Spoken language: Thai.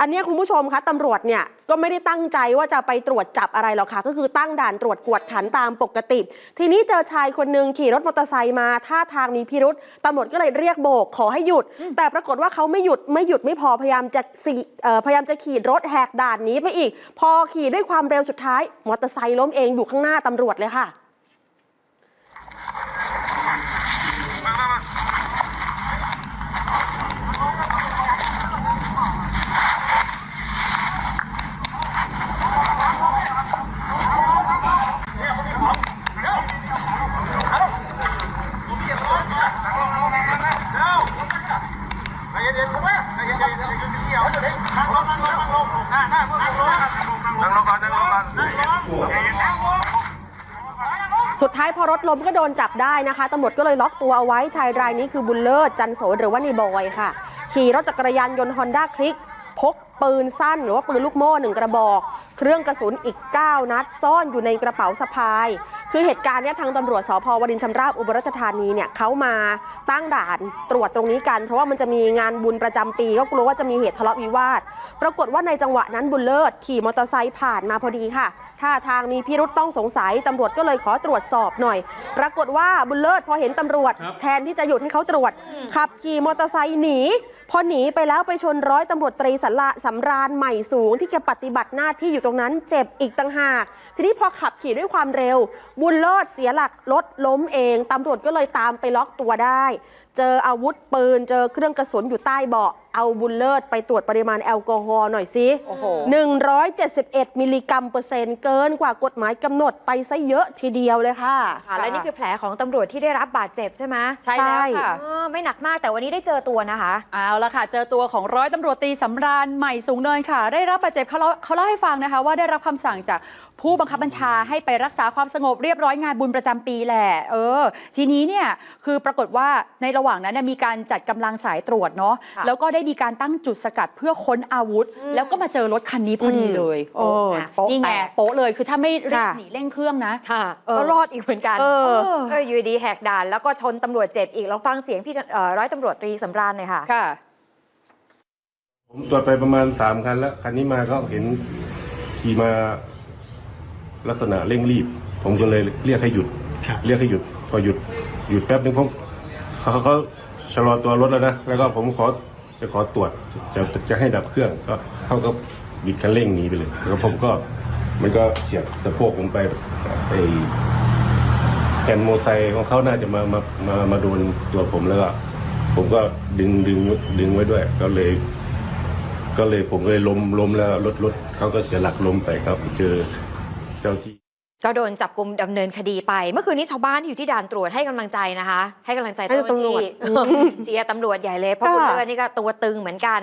อันเนี้ยคุณผู้ชมคะตำรวจเนี่ยก็ไม่ได้ตั้งใจว่าจะไปตรวจจับอะไรหรอกค่ะ ก็คือตั้งด่านตรวจกวดขันตามปกติ ทีนี้เจอชายคนหนึ่งขี่รถมอเตอร์ไซค์มาท่าทางมีพิรุษตำรวจก็เลยเรียกโบกขอให้หยุด แต่ปรากฏว่าเขาไม่หยุดไม่หยุดไม่พอพยายามจะสีเอ่อพยายามจะขี่รถแหกด่านหนี้ไปอีก พอขี่ด้วยความเร็วสุดท้ายมอเตอร์ไซค์ล้มเองอยู่ข้างหน้าตำรวจเลยค่ะ ใจเย็นๆผมว่าใจเย็นๆใจเย็นๆเกี่ยวจะได้นั่งลงนั่งลงนั่งลงนั่งนั่ง นั่งลงก่อนนั่งลงก่อนสุดท้ายพอรถล้มก็โดนจับได้นะคะตำรวจก็เลยล็อกตัวเอาไว้ชายรายนี้คือบุญเลิศจันโสหรือว่านีบอยค่ะ ขี่รถจักรยานยนต์ฮอนด้าคลิกพก ปืนสั้นหรือว่าปืนลูกโม่หนึ่งกระบอก เครื่องกระสุนอีก 9 นัด ซ่อนอยู่ในกระเป๋าสะพาย คือเหตุการณ์เนี้ยทางตำรวจสพวรินทร์ชำราบอุบลราชธานีเนี่ยเขามาตั้งด่านตรวจตรงนี้กัน เพราะว่ามันจะมีงานบุญประจำปีก็กลัวว่าจะมีเหตุทะเลาะวิวาท ปรากฏว่าในจังหวะนั้นบุญเลิศขี่มอเตอร์ไซค์ผ่านมาพอดีค่ะท่าทางมีพิรุษต้องสงสัยตำรวจก็เลยขอตรวจสอบหน่อย ปรากฏว่าบุญเลิศพอเห็นตำรวจ แทนที่จะหยุดให้เขาตรวจ ขับขี่มอเตอร์ไซค์หนี พอหนีไปแล้วไปชนร้อยตำรวจตรีสัละสำราญใหม่สูงที่แกปฏิบัติหน้าที่อยู่ตรงนั้นเจ็บอีกต่างหาก ทีนี้พอขับขี่ด้วยความเร็ว บุญเลิศเสียหลักรถล้มเองตำรวจก็เลยตามไปล็อกตัวได้ เจออาวุธปืน เจอเครื่องกระสุนอยู่ใต้เบาะ เอาบุญเลิศไปตรวจปริมาณแอลกอฮอล์หน่อยสิโอ้โห 171 มิลลิกรัมเปอร์เซ็นต์เกินกว่ากฎหมายกำหนดไปซะเยอะทีเดียวเลยค่ะ ค่ะและนี่คือแผลของตำรวจที่ได้รับบาดเจ็บใช่ไหมใช่แล้วค่ะ อ๋อไม่หนักมากแต่วันนี้ได้เจอตัวนะคะ เอาละค่ะ เจอตัวของร้อยตำรวจตีสำราญใหม่สูงเนินค่ะ ได้รับบาดเจ็บเขาเล่าเขาเล่าให้ฟังนะคะ ว่าได้รับคำสั่งจากผู้บังคับบัญชาให้ไปรักษาความสงบเรียบร้อยงานบุญประจำปีแหละ เออ ทีนี้เนี่ยคือปรากฏว่าในระหว่างนั้นเนี่ยมีการจัดกำลังสายตรวจเนาะค่ะแล้วก็ได้มีการตั้งจุดสกัดเพื่อค้นอาวุธอืมแล้วก็มาเจอรถคันนี้พอดีเลยโป๊ะเออนะโป๊ะนี่ไงแตกโป๊ะเลยคือถ้าไม่รีบค่ะหนีเร่งเครื่องนะค่ะเออก็รอดอีกเหมือนกันเออเอออยู่ดีแหกด่าน แล้วก็ชนตำรวจเจ็บอีกเราฟังเสียงพี่เอ่อร้อยตำรวจตรีสำราญหน่อยค่ะค่ะผมตรวจไปประมาณสามคันแล้ว คันนี้มาก็เห็นขี่มาลักษณะเร่งรีบ ผมก็เลยเรียกให้หยุดครับเรียกให้หยุด พอหยุด หยุดแป๊บนึงผม เขาเขาชะลอตัวรถแล้วนะแล้วก็ผมขอจะขอตรวจจะจะให้ดับเครื่องก็เขาก็บิดคันเร่งหนีไปเลยแล้วผมก็มันก็เฉียดสะโพกผมไปไอแผ่นโมไซของเขาน่าจะมามามามาโดนตัวผมแล้วก็ผมก็ดึงดึงดึงไว้ด้วย ก็เลย ก็เลยผมก็เลยล้มล้มแล้วรถรถเขาก็เสียหลักล้มไปครับเจอเจ้าที่ ก็โดนจับกลุ่มดำเนินคดีไป เมื่อคืนนี้ชาวบ้านที่อยู่ที่ด่านตรวจให้กำลังใจนะคะ ให้กำลังใจเจ้าหน้าที่เชียร์ตำรวจใหญ่เลยเพราะคุณเลิศนี่ก็ตัวตึงเหมือนกัน